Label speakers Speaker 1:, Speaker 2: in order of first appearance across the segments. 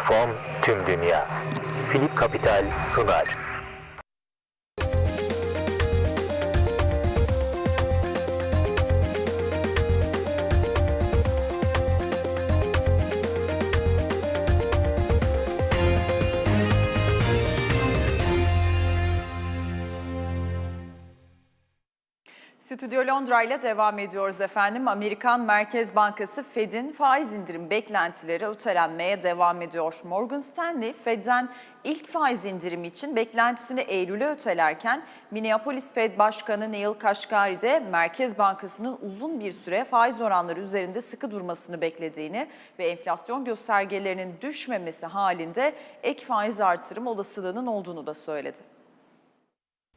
Speaker 1: platform tüm dünya. Philip Capital sunar.
Speaker 2: Stüdyo Londra ile devam ediyoruz efendim. Amerikan Merkez Bankası Fed'in faiz indirim beklentileri ötelenmeye devam ediyor. Morgan Stanley Fed'den ilk faiz indirimi için beklentisini Eylül'e ötelerken Minneapolis Fed Başkanı Neil Kashkari de Merkez Bankası'nın uzun bir süre faiz oranları üzerinde sıkı durmasını beklediğini ve enflasyon göstergelerinin düşmemesi halinde ek faiz artırım olasılığının olduğunu da söyledi.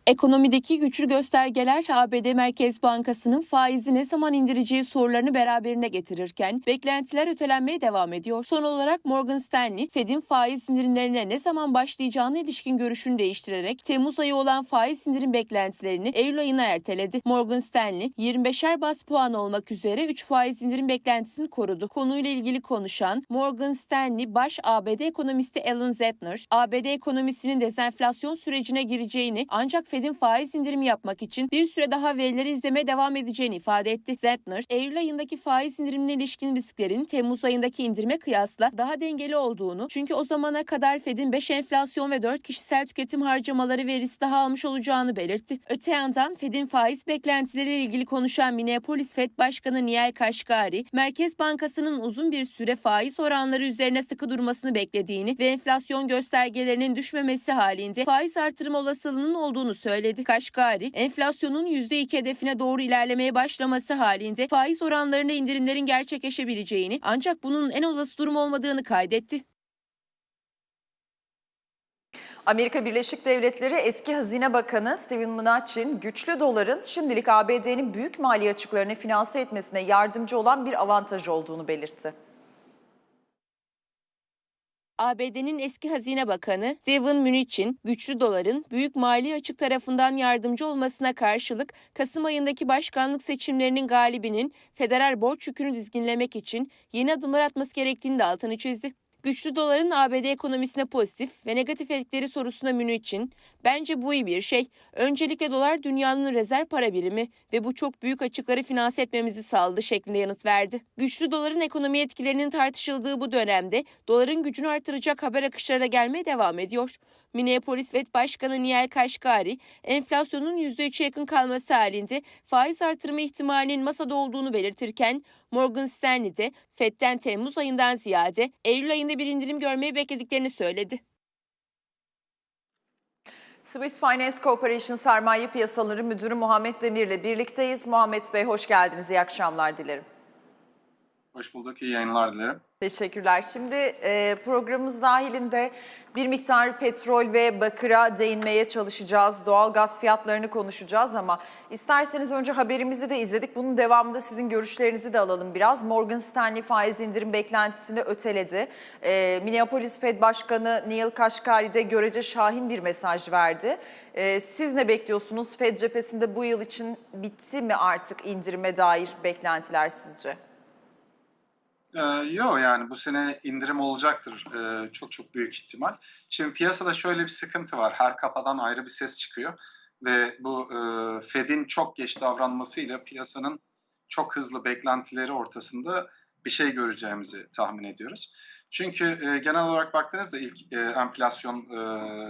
Speaker 3: Ekonomideki güçlü göstergeler ABD Merkez Bankası'nın faizi ne zaman indireceği sorularını beraberine getirirken beklentiler ötelenmeye devam ediyor. Son olarak Morgan Stanley, Fed'in faiz indirimlerine ne zaman başlayacağına ilişkin görüşünü değiştirerek Temmuz ayı olan faiz indirim beklentilerini Eylül ayına erteledi. Morgan Stanley, 25'er bas puan olmak üzere 3 faiz indirim beklentisini korudu. Konuyla ilgili konuşan Morgan Stanley baş ABD ekonomisti Alan Zentner, ABD ekonomisinin dezenflasyon sürecine gireceğini ancak Fed'in faiz indirimi yapmak için bir süre daha verileri izlemeye devam edeceğini ifade etti. Zentner, Eylül ayındaki faiz indirimine ilişkin risklerin Temmuz ayındaki indirime kıyasla daha dengeli olduğunu, çünkü o zamana kadar Fed'in 5 enflasyon ve 4 kişisel tüketim harcamaları verisi daha almış olacağını belirtti. Öte yandan Fed'in faiz beklentileriyle ilgili konuşan Minneapolis Fed Başkanı Nihal Kaşgari, Merkez Bankası'nın uzun bir süre faiz oranları üzerine sıkı durmasını beklediğini ve enflasyon göstergelerinin düşmemesi halinde faiz artırım olasılığının olduğunu söyledi. Kaşgari, enflasyonun %2 hedefine doğru ilerlemeye başlaması halinde faiz oranlarında indirimlerin gerçekleşebileceğini ancak bunun en olası durum olmadığını kaydetti.
Speaker 2: Amerika Birleşik Devletleri eski Hazine Bakanı Steven Mnuchin, güçlü doların şimdilik ABD'nin büyük mali açıklarını finanse etmesine yardımcı olan bir avantaj olduğunu belirtti.
Speaker 3: ABD'nin eski Hazine Bakanı Steven Mnuchin, güçlü doların büyük mali açık tarafından yardımcı olmasına karşılık Kasım ayındaki başkanlık seçimlerinin galibinin federal borç yükünü dizginlemek için yeni adımlar atması gerektiğini de altını çizdi. Güçlü doların ABD ekonomisine pozitif ve negatif etkileri sorusuna Mnuchin, bence bu iyi bir şey. Öncelikle dolar dünyanın rezerv para birimi ve bu çok büyük açıkları finanse etmemizi sağladı şeklinde yanıt verdi. Güçlü doların ekonomi etkilerinin tartışıldığı bu dönemde doların gücünü artıracak haber akışları da gelmeye devam ediyor. Minneapolis Fed Başkanı Nihal Kaşgari, enflasyonun %3'e yakın kalması halinde faiz artırma ihtimalinin masada olduğunu belirtirken, Morgan Stanley de Fed'den Temmuz ayından ziyade Eylül ayında bir indirim görmeyi beklediklerini söyledi.
Speaker 2: Swiss Finance Corporation Sermaye Piyasaları Müdürü Muhammed Demir ile birlikteyiz. Muhammed Bey hoş geldiniz. İyi akşamlar dilerim.
Speaker 4: Hoş bulduk, iyi yayınlar dilerim.
Speaker 2: Teşekkürler. Şimdi e, programımız dahilinde bir miktar petrol ve bakıra değinmeye çalışacağız. Doğal gaz fiyatlarını konuşacağız ama isterseniz önce haberimizi de izledik. Bunun devamında sizin görüşlerinizi de alalım biraz. Morgan Stanley faiz indirim beklentisini öteledi. E, Minneapolis Fed Başkanı Neil Kashkari de görece şahin bir mesaj verdi. E, siz ne bekliyorsunuz? Fed cephesinde bu yıl için bitti mi artık indirime dair beklentiler sizce?
Speaker 4: Ee, yok yani bu sene indirim olacaktır ee, çok çok büyük ihtimal. Şimdi piyasada şöyle bir sıkıntı var. Her kafadan ayrı bir ses çıkıyor ve bu e, Fed'in çok geç davranmasıyla piyasanın çok hızlı beklentileri ortasında bir şey göreceğimizi tahmin ediyoruz. Çünkü e, genel olarak baktığınızda ilk e, enflasyon e,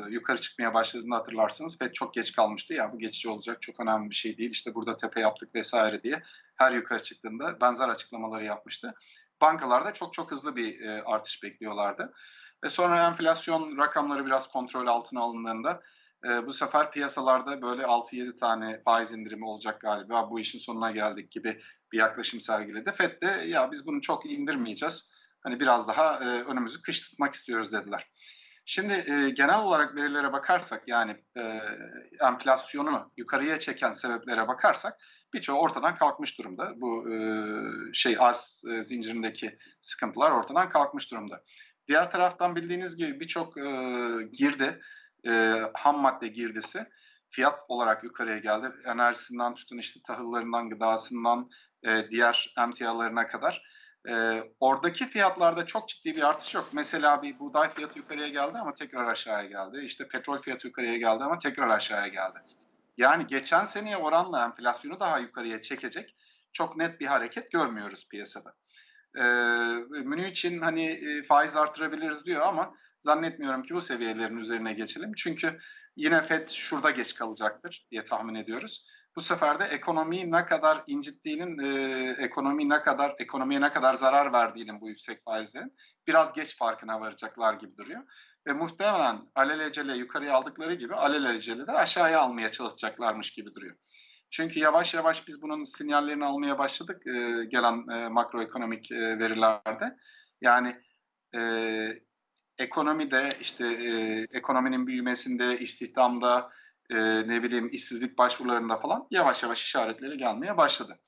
Speaker 4: yukarı çıkmaya başladığında hatırlarsınız Fed çok geç kalmıştı. Ya bu geçici olacak çok önemli bir şey değil. İşte burada tepe yaptık vesaire diye her yukarı çıktığında benzer açıklamaları yapmıştı bankalarda çok çok hızlı bir e, artış bekliyorlardı. Ve sonra enflasyon rakamları biraz kontrol altına alındığında e, bu sefer piyasalarda böyle 6-7 tane faiz indirimi olacak galiba bu işin sonuna geldik gibi bir yaklaşım sergiledi. FED de ya biz bunu çok indirmeyeceğiz. Hani biraz daha e, önümüzü kış tutmak istiyoruz dediler. Şimdi e, genel olarak verilere bakarsak yani e, enflasyonu yukarıya çeken sebeplere bakarsak birçoğu ortadan kalkmış durumda. Bu e, şey arz e, zincirindeki sıkıntılar ortadan kalkmış durumda. Diğer taraftan bildiğiniz gibi birçok e, girdi, e, ham madde girdisi fiyat olarak yukarıya geldi. Enerjisinden tutun işte tahıllarından, gıdasından, e, diğer emtialarına kadar Ee, oradaki fiyatlarda çok ciddi bir artış yok. Mesela bir buğday fiyatı yukarıya geldi ama tekrar aşağıya geldi. İşte petrol fiyatı yukarıya geldi ama tekrar aşağıya geldi. Yani geçen seneye oranla enflasyonu daha yukarıya çekecek çok net bir hareket görmüyoruz piyasada. Ee, Münih için hani e, faiz artırabiliriz diyor ama zannetmiyorum ki bu seviyelerin üzerine geçelim. Çünkü yine FED şurada geç kalacaktır diye tahmin ediyoruz. Bu sefer de ekonomiyi ne kadar incittiğinin, e, ekonomi ne kadar ekonomiye ne kadar zarar verdiğinin bu yüksek faizlerin biraz geç farkına varacaklar gibi duruyor. Ve muhtemelen alelacele yukarıya aldıkları gibi alelacele de aşağıya almaya çalışacaklarmış gibi duruyor. Çünkü yavaş yavaş biz bunun sinyallerini almaya başladık e, gelen e, makroekonomik e, verilerde. Yani e, ekonomide işte e, ekonominin büyümesinde, istihdamda, e, ne bileyim işsizlik başvurularında falan yavaş yavaş işaretleri gelmeye başladı.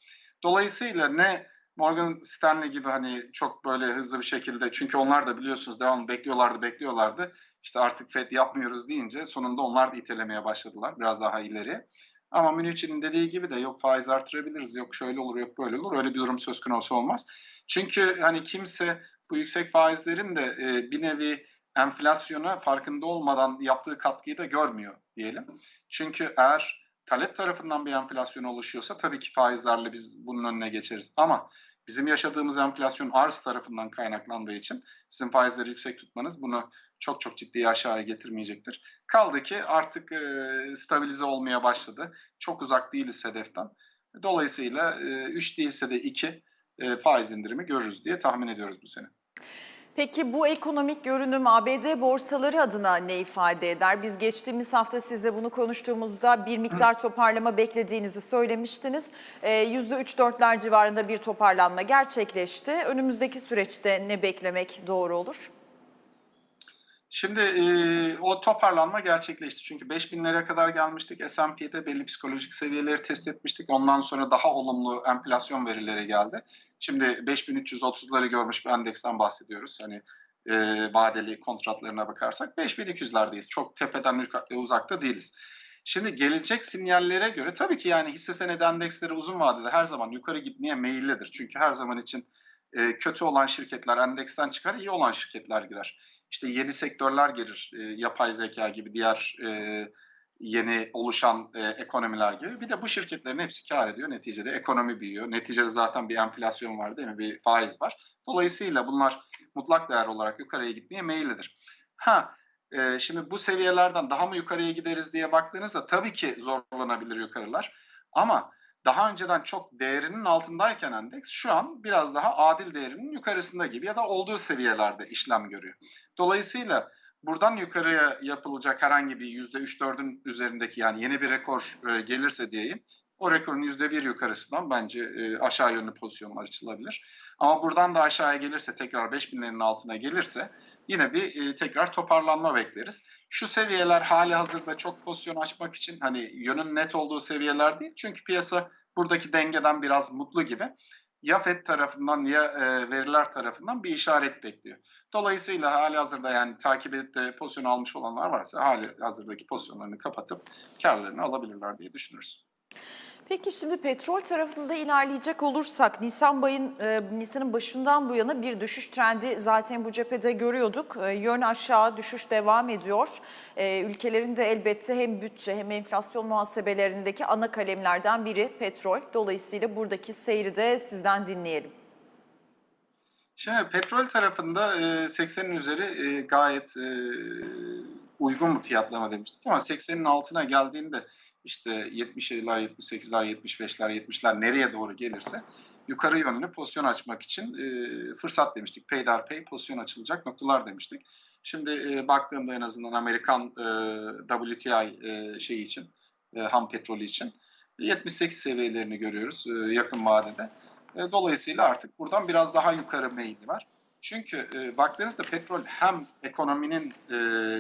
Speaker 4: Dolayısıyla ne Morgan Stanley gibi hani çok böyle hızlı bir şekilde çünkü onlar da biliyorsunuz devam bekliyorlardı bekliyorlardı. İşte artık Fed yapmıyoruz deyince sonunda onlar da itelemeye başladılar biraz daha ileri. Ama Münih'in dediği gibi de yok faiz artırabiliriz, yok şöyle olur, yok böyle olur. Öyle bir durum söz konusu olmaz. Çünkü hani kimse bu yüksek faizlerin de e, bir nevi enflasyona farkında olmadan yaptığı katkıyı da görmüyor diyelim. Çünkü eğer talep tarafından bir enflasyon oluşuyorsa tabii ki faizlerle biz bunun önüne geçeriz. Ama bizim yaşadığımız enflasyon arz tarafından kaynaklandığı için sizin faizleri yüksek tutmanız bunu çok çok ciddi aşağıya getirmeyecektir. Kaldı ki artık e, stabilize olmaya başladı. Çok uzak değiliz hedeften. Dolayısıyla 3 e, değilse de 2 e, faiz indirimi görürüz diye tahmin ediyoruz bu sene.
Speaker 2: Peki bu ekonomik görünüm ABD borsaları adına ne ifade eder? Biz geçtiğimiz hafta sizle bunu konuştuğumuzda bir miktar toparlama beklediğinizi söylemiştiniz. Ee, %3-4'ler civarında bir toparlanma gerçekleşti. Önümüzdeki süreçte ne beklemek doğru olur?
Speaker 4: Şimdi e, o toparlanma gerçekleşti. Çünkü 5000'lere kadar gelmiştik. S&P'de belli psikolojik seviyeleri test etmiştik. Ondan sonra daha olumlu enflasyon verileri geldi. Şimdi 5330'ları görmüş bir endeksten bahsediyoruz. Hani e, vadeli kontratlarına bakarsak 5200'lerdeyiz. Çok tepeden uzakta değiliz. Şimdi gelecek sinyallere göre tabii ki yani hisse senedi endeksleri uzun vadede her zaman yukarı gitmeye meyillidir. Çünkü her zaman için e, kötü olan şirketler endeksten çıkar, iyi olan şirketler girer. İşte yeni sektörler gelir, e, yapay zeka gibi diğer e, yeni oluşan e, ekonomiler gibi. Bir de bu şirketlerin hepsi kar ediyor. Neticede ekonomi büyüyor. Neticede zaten bir enflasyon var değil mi? Bir faiz var. Dolayısıyla bunlar mutlak değer olarak yukarıya gitmeye meyillidir. Ha, e, şimdi bu seviyelerden daha mı yukarıya gideriz diye baktığınızda tabii ki zorlanabilir yukarılar. Ama daha önceden çok değerinin altındayken endeks şu an biraz daha adil değerinin yukarısında gibi ya da olduğu seviyelerde işlem görüyor. Dolayısıyla buradan yukarıya yapılacak herhangi bir %3-4'ün üzerindeki yani yeni bir rekor e, gelirse diyeyim o rekorun %1 yukarısından bence e, aşağı yönlü pozisyonlar açılabilir. Ama buradan da aşağıya gelirse tekrar 5000'lerin altına gelirse yine bir e, tekrar toparlanma bekleriz. Şu seviyeler hali hazırda çok pozisyon açmak için hani yönün net olduğu seviyeler değil. Çünkü piyasa buradaki dengeden biraz mutlu gibi. Ya FED tarafından ya e, veriler tarafından bir işaret bekliyor. Dolayısıyla hali hazırda yani takip edip de pozisyon almış olanlar varsa hali hazırdaki pozisyonlarını kapatıp karlarını alabilirler diye düşünürüz.
Speaker 2: Peki şimdi petrol tarafında ilerleyecek olursak Nisan bayın e, Nisan'ın başından bu yana bir düşüş trendi zaten bu cephede görüyorduk. E, yön aşağı düşüş devam ediyor. E, ülkelerin de elbette hem bütçe hem enflasyon muhasebelerindeki ana kalemlerden biri petrol. Dolayısıyla buradaki seyri de sizden dinleyelim.
Speaker 4: Şimdi petrol tarafında e, 80'in üzeri e, gayet e, uygun bir fiyatlama demiştik ama 80'in altına geldiğinde işte 77'ler, 78'ler, 75'ler, 70'ler nereye doğru gelirse yukarı yönlü pozisyon açmak için e, fırsat demiştik. Peyderpey pozisyon açılacak noktalar demiştik. Şimdi e, baktığımda en azından Amerikan e, WTI e, şeyi için, e, ham petrolü için 78 seviyelerini görüyoruz e, yakın vadede. E, dolayısıyla artık buradan biraz daha yukarı meyili var. Çünkü e, baktığınızda petrol hem ekonominin e,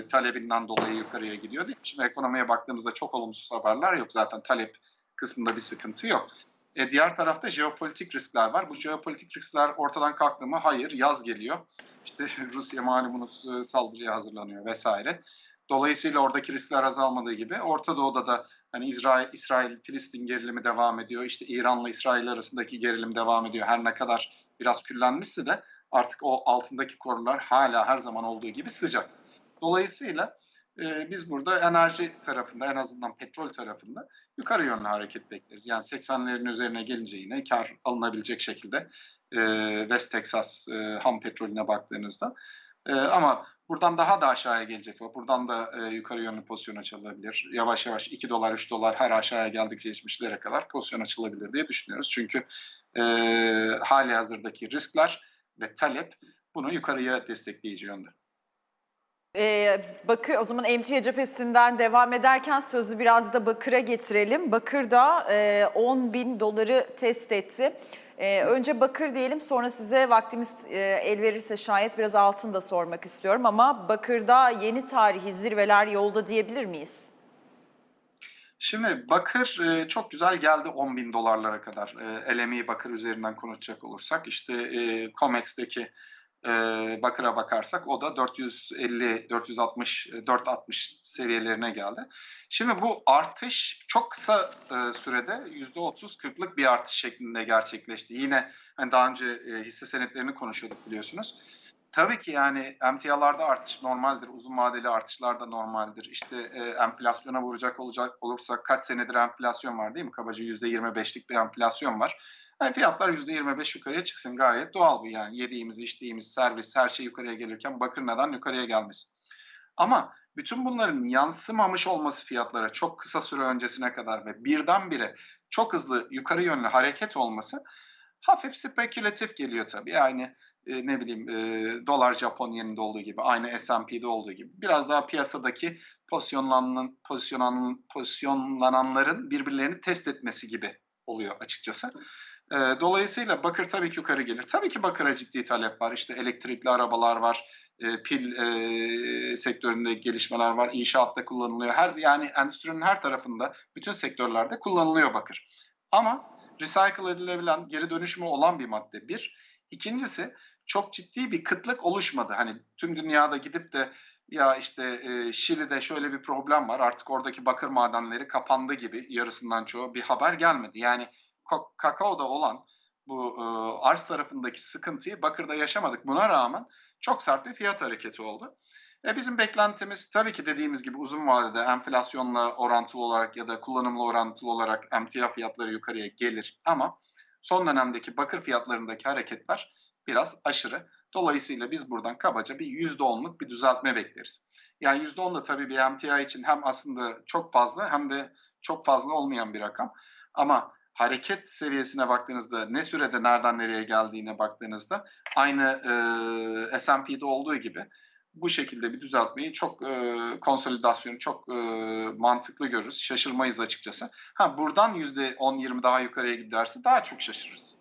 Speaker 4: talebinden dolayı yukarıya gidiyor değil mi? Şimdi ekonomiye baktığımızda çok olumsuz haberler yok. Zaten talep kısmında bir sıkıntı yok. E, diğer tarafta jeopolitik riskler var. Bu jeopolitik riskler ortadan kalktı mı? Hayır, yaz geliyor. İşte Rusya malumunuz e, saldırıya hazırlanıyor vesaire. Dolayısıyla oradaki riskler azalmadığı gibi Orta Doğu'da da hani İsrail, İsrail Filistin gerilimi devam ediyor. İşte İran'la İsrail arasındaki gerilim devam ediyor. Her ne kadar biraz küllenmişse de artık o altındaki korular hala her zaman olduğu gibi sıcak. Dolayısıyla e, biz burada enerji tarafında en azından petrol tarafında yukarı yönlü hareket bekleriz. Yani 80'lerin üzerine gelince yine kar alınabilecek şekilde e, West Texas e, ham petrolüne baktığınızda. E, ama buradan daha da aşağıya gelecek o. Buradan da e, yukarı yönlü pozisyon açılabilir. Yavaş yavaş 2 dolar 3 dolar her aşağıya geldikçe geçmişlere kadar pozisyon açılabilir diye düşünüyoruz. Çünkü e, hali hazırdaki riskler ve talep bunu yukarıya destekleyici yönde.
Speaker 2: Ee, bakır o zaman emtia cephesinden devam ederken sözü biraz da Bakır'a getirelim. Bakır da e, 10 bin doları test etti. E, önce Bakır diyelim sonra size vaktimiz e, el verirse şayet biraz altın da sormak istiyorum. Ama Bakır'da yeni tarihi zirveler yolda diyebilir miyiz?
Speaker 4: Şimdi bakır e, çok güzel geldi 10 bin dolarlara kadar. E, LME bakır üzerinden konuşacak olursak işte e, COMEX'teki e, bakıra bakarsak o da 450, 460, e, 460 seviyelerine geldi. Şimdi bu artış çok kısa e, sürede %30-40'lık bir artış şeklinde gerçekleşti. Yine hani daha önce e, hisse senetlerini konuşuyorduk biliyorsunuz. Tabii ki yani emtialarda artış normaldir. Uzun vadeli artışlar da normaldir. İşte e, enflasyona vuracak olacak olursak kaç senedir enflasyon var değil mi? Kabaca %25'lik bir enflasyon var. Yani fiyatlar %25 yukarıya çıksın gayet doğal bu yani. Yediğimiz, içtiğimiz, servis her şey yukarıya gelirken bakır neden yukarıya gelmesin? Ama bütün bunların yansımamış olması fiyatlara çok kısa süre öncesine kadar ve birdenbire çok hızlı yukarı yönlü hareket olması hafif spekülatif geliyor tabii. Yani e, ne bileyim e, dolar Japon yeninde olduğu gibi aynı S&P'de olduğu gibi biraz daha piyasadaki pozisyonlanan, pozisyonlanan, pozisyonlananların birbirlerini test etmesi gibi oluyor açıkçası. E, dolayısıyla bakır tabii ki yukarı gelir. Tabii ki bakıra ciddi talep var. İşte elektrikli arabalar var, e, pil e, sektöründe gelişmeler var, inşaatta kullanılıyor. Her yani endüstrinin her tarafında, bütün sektörlerde kullanılıyor bakır. Ama recycle edilebilen, geri dönüşümü olan bir madde bir. İkincisi çok ciddi bir kıtlık oluşmadı. Hani tüm dünyada gidip de ya işte e, Şili'de şöyle bir problem var artık oradaki bakır madenleri kapandı gibi yarısından çoğu bir haber gelmedi. Yani kakaoda olan bu e, arz tarafındaki sıkıntıyı bakırda yaşamadık. Buna rağmen çok sert bir fiyat hareketi oldu. E bizim beklentimiz tabii ki dediğimiz gibi uzun vadede enflasyonla orantılı olarak ya da kullanımla orantılı olarak emtia fiyatları yukarıya gelir. Ama son dönemdeki bakır fiyatlarındaki hareketler biraz aşırı. Dolayısıyla biz buradan kabaca bir %10'luk bir düzeltme bekleriz. Yani %10 da tabii bir emtia için hem aslında çok fazla hem de çok fazla olmayan bir rakam. Ama hareket seviyesine baktığınızda ne sürede nereden nereye geldiğine baktığınızda aynı e, S&P'de olduğu gibi bu şekilde bir düzeltmeyi çok e, konsolidasyonu çok e, mantıklı görürüz. Şaşırmayız açıkçası. Ha buradan %10-20 daha yukarıya giderse daha çok şaşırırız.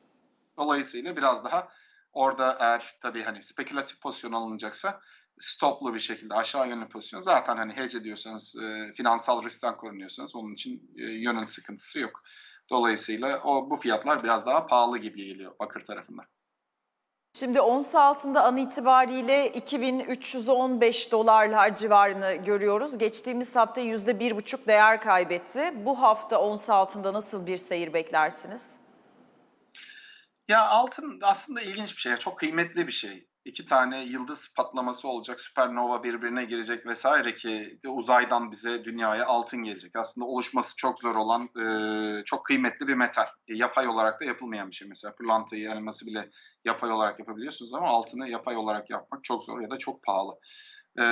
Speaker 4: Dolayısıyla biraz daha orada eğer tabii hani spekülatif pozisyon alınacaksa stoplu bir şekilde aşağı yönlü pozisyon zaten hani hedge ediyorsanız e, finansal riskten korunuyorsanız onun için e, yönün sıkıntısı yok. Dolayısıyla o bu fiyatlar biraz daha pahalı gibi geliyor bakır tarafında.
Speaker 2: Şimdi ons altında an itibariyle 2315 dolarlar civarını görüyoruz. Geçtiğimiz hafta %1,5 değer kaybetti. Bu hafta ons altında nasıl bir seyir beklersiniz?
Speaker 4: Ya altın aslında ilginç bir şey. Çok kıymetli bir şey. İki tane yıldız patlaması olacak, süpernova birbirine girecek vesaire ki uzaydan bize dünyaya altın gelecek. Aslında oluşması çok zor olan e, çok kıymetli bir metal. E, yapay olarak da yapılmayan bir şey. Mesela pırlantayı, elması bile yapay olarak yapabiliyorsunuz ama altını yapay olarak yapmak çok zor ya da çok pahalı. E,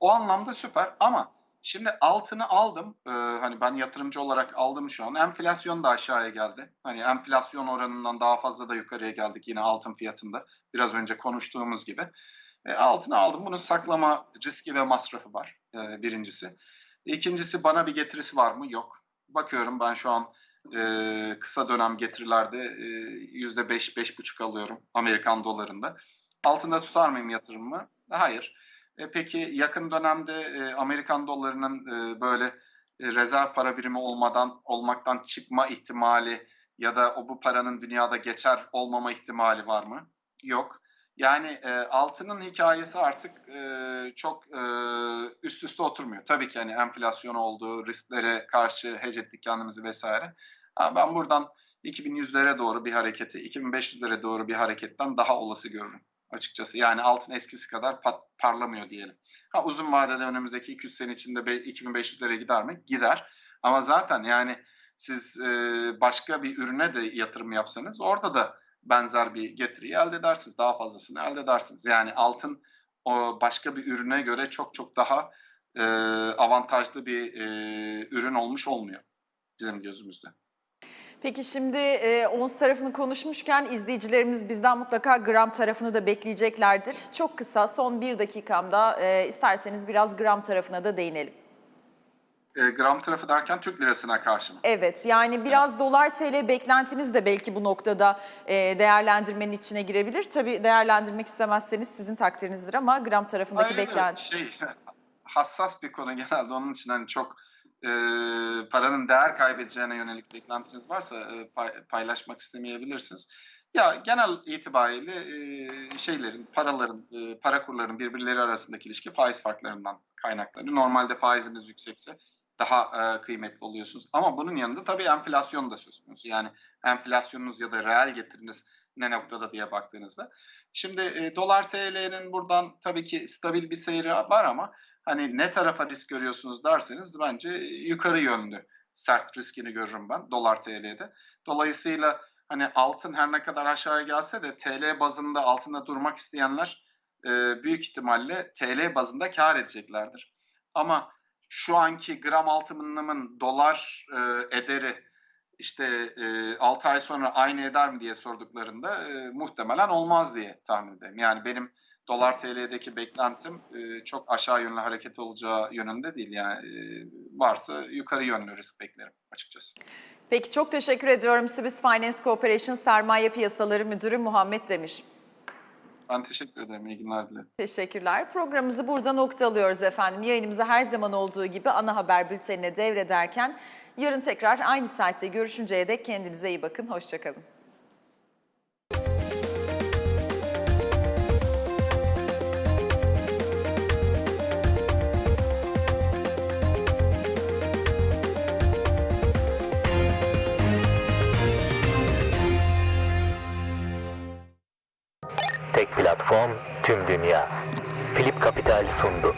Speaker 4: o anlamda süper ama Şimdi altını aldım. Ee, hani ben yatırımcı olarak aldım şu an. Enflasyon da aşağıya geldi. Hani enflasyon oranından daha fazla da yukarıya geldik yine altın fiyatında. Biraz önce konuştuğumuz gibi. E, altını aldım. Bunun saklama riski ve masrafı var. E, birincisi. İkincisi bana bir getirisi var mı? Yok. Bakıyorum ben şu an e, kısa dönem getirilerde yüzde beş, beş buçuk alıyorum Amerikan dolarında. Altında tutar mıyım yatırımımı? Hayır. E, peki yakın dönemde e, Amerikan dolarının e, böyle e, rezerv para birimi olmadan olmaktan çıkma ihtimali ya da o bu paranın dünyada geçer olmama ihtimali var mı? Yok. Yani e, altının hikayesi artık e, çok e, üst üste oturmuyor. Tabii ki hani enflasyon oldu, risklere karşı hedge ettik kendimizi vesaire. Ha, ben buradan 2100'lere doğru bir hareketi, 2500'lere doğru bir hareketten daha olası görürüm açıkçası. Yani altın eskisi kadar pat, parlamıyor diyelim. Ha uzun vadede önümüzdeki 200 sene içinde be- 2500'lere gider mi? Gider. Ama zaten yani siz e, başka bir ürüne de yatırım yapsanız orada da benzer bir getiriyi elde edersiniz. Daha fazlasını elde edersiniz. Yani altın o başka bir ürüne göre çok çok daha e, avantajlı bir e, ürün olmuş olmuyor bizim gözümüzde.
Speaker 2: Peki şimdi e, ons tarafını konuşmuşken izleyicilerimiz bizden mutlaka gram tarafını da bekleyeceklerdir. Çok kısa son bir dakikamda e, isterseniz biraz gram tarafına da değinelim.
Speaker 4: E, gram tarafı derken Türk lirasına karşı mı?
Speaker 2: Evet yani biraz dolar TL beklentiniz de belki bu noktada e, değerlendirmenin içine girebilir. Tabii değerlendirmek istemezseniz sizin takdirinizdir ama gram tarafındaki
Speaker 4: Hayır,
Speaker 2: beklenti.
Speaker 4: Şey, hassas bir konu genelde onun için hani çok e, paranın değer kaybedeceğine yönelik beklentiniz varsa e, pay- paylaşmak istemeyebilirsiniz. Ya genel itibariyle e, şeylerin, paraların, e, para kurlarının birbirleri arasındaki ilişki faiz farklarından kaynaklanıyor. Normalde faiziniz yüksekse daha e, kıymetli oluyorsunuz. Ama bunun yanında tabii enflasyon da söz konusu. Yani enflasyonunuz ya da reel getiriniz ne noktada diye baktığınızda. Şimdi e, dolar TL'nin buradan tabii ki stabil bir seyri var ama hani ne tarafa risk görüyorsunuz derseniz bence yukarı yönlü sert riskini görürüm ben dolar TL'de. Dolayısıyla hani altın her ne kadar aşağıya gelse de TL bazında altında durmak isteyenler e, büyük ihtimalle TL bazında kar edeceklerdir. Ama şu anki gram altınımın dolar e, ederi işte e, 6 ay sonra aynı eder mi diye sorduklarında e, muhtemelen olmaz diye tahmin ederim. Yani benim dolar TL'deki beklentim e, çok aşağı yönlü hareket olacağı yönünde değil. Yani e, varsa yukarı yönlü risk beklerim açıkçası.
Speaker 2: Peki çok teşekkür ediyorum Sibis Finance Corporation Sermaye Piyasaları Müdürü Muhammed Demir.
Speaker 4: Ben teşekkür ederim. İyi günler dilerim.
Speaker 2: Teşekkürler. Programımızı burada noktalıyoruz efendim. Yayınımıza her zaman olduğu gibi ana haber bültenine devrederken yarın tekrar aynı saatte görüşünceye dek kendinize iyi bakın. Hoşçakalın.
Speaker 1: Platform tüm dünya. Philip Capital sundu.